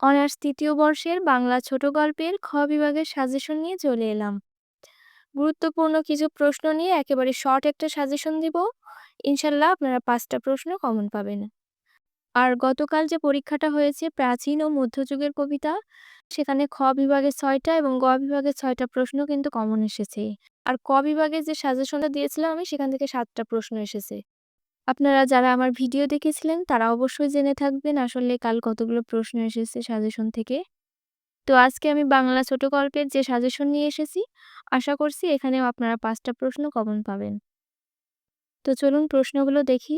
Honours তৃতীয় বর্ষের বাংলা ছোট গল্পের খ বিভাগের সাজেশন নিয়ে চলে এলাম। গুরুত্বপূর্ণ কিছু প্রশ্ন নিয়ে একেবারে শর্ট একটা সাজেশন দিব। ইনশাল্লাহ আপনারা পাঁচটা প্রশ্ন কমন পাবেন। আর গতকাল যে পরীক্ষাটা হয়েছে প্রাচীন ও মধ্যযুগের কবিতা, সেখানে খ বিভাগের ছয়টা এবং গ বিভাগের ছয়টা প্রশ্ন কিন্তু কমন এসেছে। আর ক বিভাগের যে সাজেশনটা দিয়েছিলাম আমি, সেখান থেকে সাতটা প্রশ্ন এসেছে। আপনারা যারা আমার ভিডিও দেখেছিলেন, তারা অবশ্যই জেনে থাকবেন আসলে কাল কতগুলো প্রশ্ন এসেছে সাজেশন থেকে। তো আজকে আমি বাংলা ছোট গল্পের যে সাজেশন নিয়ে এসেছি, আশা করছি এখানেও আপনারা পাঁচটা প্রশ্ন কমন পাবেন। তো চলুন প্রশ্নগুলো দেখি।